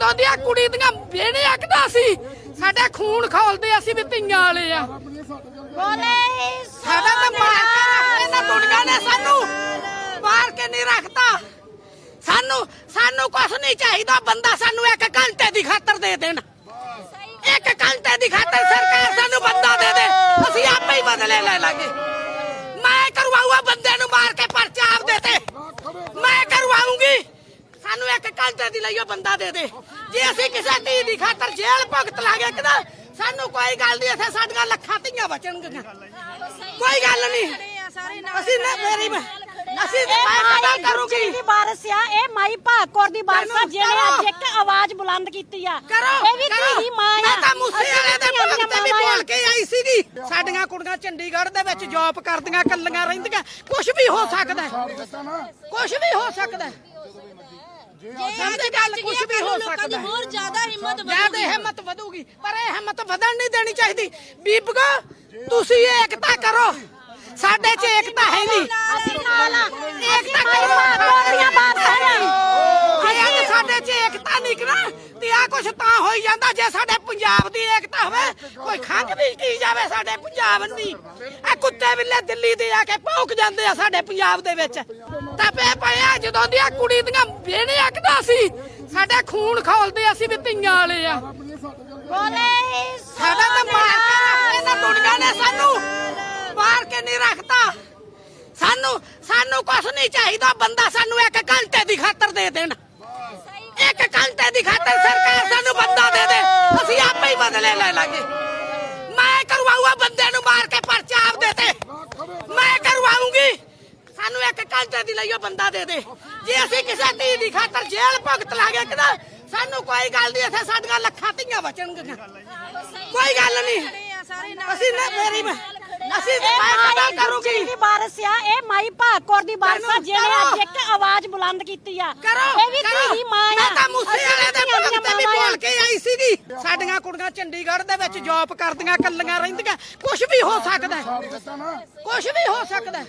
ਜਦੋਂ ਦੀਆਂ ਕੁੜੀ ਦੀਆਂ ਵੇਣੇ ਅੱਕਦਾ ਸੀ ਸਾਡੇ ਖੂਨ ਖੋਲਦੇ ਅਸੀਂ ਵੀ ਧੀਆਂ ਵਾਲੇ ਆ। ਬੋਲੇ ਸਾਡਾ ਤਾਂ ਮਾਰ ਕੇ ਰੱਖ ਇਹਨਾਂ ਦੁਨੀਆ ਨੇ ਸਾਨੂੰ। ਮਾਰ ਕੇ ਨਹੀਂ ਰੱਖਤਾ ਸਾਨੂੰ ਸਾਨੂੰ ਕੁਛ ਨਹੀਂ ਚਾਹੀਦਾ ਬੰਦਾ ਸਾਨੂੰ ਇੱਕ ਘੰਟੇ ਦੀ ਖਾਤਰ ਦੇ ਦੇਣ। ਇੱਕ ਘੰਟੇ ਦੀ ਖਾਤਰ ਸਰਕਾਰ ਸਾਨੂੰ ਬੰਦਾ ਦੇ ਦੇ। ਅਸੀਂ ਆਪੇ ਹੀ ਬਦਲੇ ਲੈ ਲਾਂਗੇ। ਇੱਕ ਘੰਟੇ ਦੀ ਲਈਓ ਬੰਦਾ ਦੇ ਦੇ। ਜੇ ਅਸੀਂ ਕਿਸੇ ਧੀ ਦੀ ਖਾਤਰ ਜੇਲ੍ਹ ਭੁਗਤ ਲਾਂਗੇ ਕਿਦਾ ਸਾਨੂੰ ਕੋਈ ਗੱਲ ਨਹੀਂ ਇੱਥੇ ਸਾਡੀਆਂ ਲੱਖਾਂ ਧੀਆਂ ਬਚਣਗੀਆਂ। ਕੋਈ ਗੱਲ ਨਹੀਂ। ਅਸੀਂ ਨਾ ਮੇਰੀ ਅਸੀਂ ਤਾਂ ਮੈਂ ਕਦਾ ਕਰੂਗੀ। ਦੀ ਬਾਰਸ ਆ ਇਹ ਮਾਈ ਭਾਗਕੌਰ ਦੀ ਬਾਰਸ ਆ ਜਿਹਨੇ। ਅੱਜ ਇੱਕ ਆਵਾਜ਼ ਬੁਲੰਦ ਕੀਤੀ ਆ। ਇਹ ਵੀ। ਧੀ ਮਾਂ ਆ। ਮੈਂ ਤਾਂ ਮੂਸੇ ਵਾਲੇ ਦੇ ਭਗਤ ਤੇ ਵੀ। ਬੋਲ ਕੇ ਆਈ ਸੀਗੀ। ਸਾਡੀਆਂ ਕੁੜੀਆਂ ਚੰਡੀਗੜ੍ਹ ਦੇ ਵਿੱਚ ਜੌਬ ਕਰਦੀਆਂ ਕੱਲੀਆਂ ਰਹਿੰਦੀਆਂ। ਕੁਝ ਵੀ ਹੋ ਸਕਦਾ ਕੁਝ ਵੀ ਹੋ ਸਕਦਾ ਹੈ। ਸਮਝੇ ਗੱਲ ਕੁਝ ਵੀ ਹੋ ਸਕਦਾ ਹੈ। ਹੋਰ ਜ਼ਿਆਦਾ ਹਿੰਮਤ ਜ਼ਿਆਦਾ ਹਿੰਮਤ ਵਧੂਗੀ ਪਰ ਇਹ ਹਿੰਮਤ ਵਧਣ ਨਹੀਂ ਦੇਣੀ ਚਾਹੀਦੀ। ਬੀਬਗੋ ਤੁਸੀਂ ਏਕਤਾ ਕਰੋ। ਸਾਡੇ 'ਚ ਏਕਤਾ ਹੈ ਨਹੀਂ। ਅਸੀਂ ਨਾਲ ਆ। ਏਕਤਾ ਮਾਈ ਕਰੋ। ਭਾਗਕੌਰ ਦੀਆਂ ਬਾਰਸਾਂ ਆ ਜੇ ਅੱਜ ਸਾਡੇ 'ਚ ਏਕਤਾ ਨਿਕਲਾ ਤੇ ਆ ਕੁਛ ਤਾਂ ਹੋਈ ਜਾਂਦਾ ਜੇ ਸਾਡੇ ਪੰਜਾਬ ਦੀ ਏਕਤਾ ਹੋਵੇ। ਕੋਈ ਖੰਗ ਵੀ ਕੀ ਜਾਵੇ ਸਾਡੇ ਪੰਜਾਬ ਦੀ। ਇਹ ਕੁੱਤੇ ਬਿੱਲੇ ਦਿੱਲੀ ਦੇ ਆ ਕੇ ਭੌਂਕ ਜਾਂਦੇ ਆ ਸਾਡੇ ਪੰਜਾਬ ਦੇ ਵਿੱਚ। ਤਪੇ ਪਿਆ ਜਦੋਂ ਦੀਆਂ ਕੁੜੀ ਦੀਆਂ ਵੇਣੇ ਅੱਕਦਾ ਸੀ ਸਾਡੇ ਖੂਨ ਖੋਲਦੇ ਅਸੀਂ ਵੀ ਧੀਆਂ ਵਾਲੇ ਆ। ਬੋਲੇ ਸਾਡਾ ਤਾਂ ਮਾਰ ਕੇ ਰੱਖ ਇਹਨਾਂ ਦੁਨੀਆ ਨੇ ਸਾਨੂੰ ਮਾਰ ਕੇ ਨਹੀਂ ਰੱਖਤਾ। ਸਾਨੂੰ ਸਾਨੂੰ ਕੁਛ ਨਹੀਂ ਚਾਹੀਦਾ ਬੰਦਾ ਸਾਨੂੰ ਇੱਕ ਘੰਟੇ ਦੀ ਖਾਤਰ ਦੇ ਦੇਣ। ਇੱਕ ਘੰਟੇ ਦੀ ਖਾਤਰ ਸਰਕਾਰ ਸਾਨੂੰ ਬੰਦਾ ਦੇ ਦੇ। ਅਸੀਂ ਆਪੇ ਹੀ ਬਦਲੇ ਲੈ ਲਾਂਗੇ। ਮੈਂ ਕਰਵਾਊਗਾ ਬੰਦੇ ਨੂੰ ਮਾਰ ਕੇ ਪਰਚਾ ਆਪ ਦੇ ਤੇ। ਮੈਂ ਕਰਵਾਉਂਗੀ ਸਾਨੂੰ ਇੱਕ ਘੰਟੇ ਦੀ ਲਈਓ ਬੰਦਾ ਦੇ ਦੇ। ਜੇ ਅਸੀਂ ਕਿਸੇ ਧੀ ਦੀ ਖਾਤਰ ਜੇਲ੍ਹ ਭੁਗਤ ਲਾਂਗੇ ਕਿਦਾ ਸਾਨੂੰ ਕੋਈ ਗੱਲ ਨਹੀਂ ਇੱਥੇ ਸਾਡੀਆਂ ਲੱਖਾਂ ਧੀਆਂ ਬਚਣਗੀਆਂ। ਕੋਈ ਗੱਲ ਨਹੀਂ। ਅਸੀਂ ਨਾ ਮੇਰੀ ਅਸੀਂ ਮੈਂ ਕਦਾ ਕਰੂਗੀ। ਦੀ ਬਾਰਸ ਆ ਇਹ ਮਾਈ ਭਾਗਕੌਰ ਦੀ ਬਾਰਸ ਆ ਜਿਹਨੇ। ਅੱਜ ਇੱਕ ਆਵਾਜ਼ ਬੁਲੰਦ ਕੀਤੀ ਆ। ਕਰੋ ਇਹ ਵੀ। ਧੀ ਮਾਂ ਆ। ਮੈਂ ਤਾਂ ਮੂਸੇ ਵਾਲੇ ਦੇ ਭਗਤ ਤੇ ਵੀ। ਬੋਲ ਕੇ ਆਈ ਸੀਗੀ। ਸਾਡੀਆਂ ਕੁੜੀਆਂ ਚੰਡੀਗੜ੍ਹ ਦੇ ਵਿੱਚ ਜੌਬ ਕਰਦੀਆਂ ਕੱਲੀਆਂ ਰਹਿੰਦੀਆਂ। ਕੁਝ ਵੀ ਹੋ ਸਕਦਾ ਹੈ। ਕੁਝ ਵੀ ਹੋ ਸਕਦਾ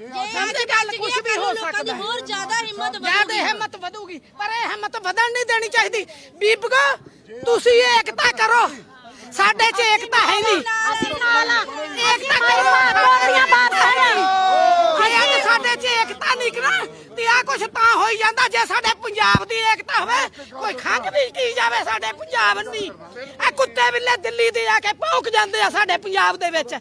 ਹੈ ਸਮਝੇ ਗੱਲ ਕੁਝ ਵੀ ਹੋ ਸਕਦਾ ਹੈ। ਹੋਰ ਜ਼ਿਆਦਾ ਹਿੰਮਤ ਜ਼ਿਆਦਾ ਹਿੰਮਤ ਵਧੂਗੀ ਪਰ ਇਹ ਹਿੰਮਤ ਵਧਣ ਨਹੀਂ ਦੇਣੀ ਚਾਹੀਦੀ। ਬੀਬਗੋ ਤੁਸੀਂ ਏਕਤਾ ਕਰੋ। ਸਾਡੇ 'ਚ ਏਕਤਾ ਹੈ ਨਹੀਂ। ਅਸੀਂ ਨਾਲ ਆ। ਏਕਤਾ ਮਾਈ ਕਰੋ ਭਾਗਕੌਰ ਦੀਆਂ ਬਾਰਸਾਂ ਆ। ਜੇ ਅੱਜ ਸਾਡੇ 'ਚ ਏਕਤਾ ਨਿਕਲਾ ਤੇ ਆ ਕੁਛ ਤਾਂ ਹੋਈ ਜਾਂਦਾ ਜੇ ਸਾਡੇ ਪੰਜਾਬ ਦੀ ਏਕਤਾ ਹੋਵੇ। ਕੋਈ ਖੰਗ ਵੀ ਕੀ ਜਾਵੇ ਸਾਡੇ ਪੰਜਾਬ ਦੀ। ਇਹ ਕੁੱਤੇ ਬਿੱਲੇ ਦਿੱਲੀ ਦੇ ਆ ਕੇ ਭੌਂਕ ਜਾਂਦੇ ਆ ਸਾਡੇ ਪੰਜਾਬ ਦੇ ਵਿੱਚ।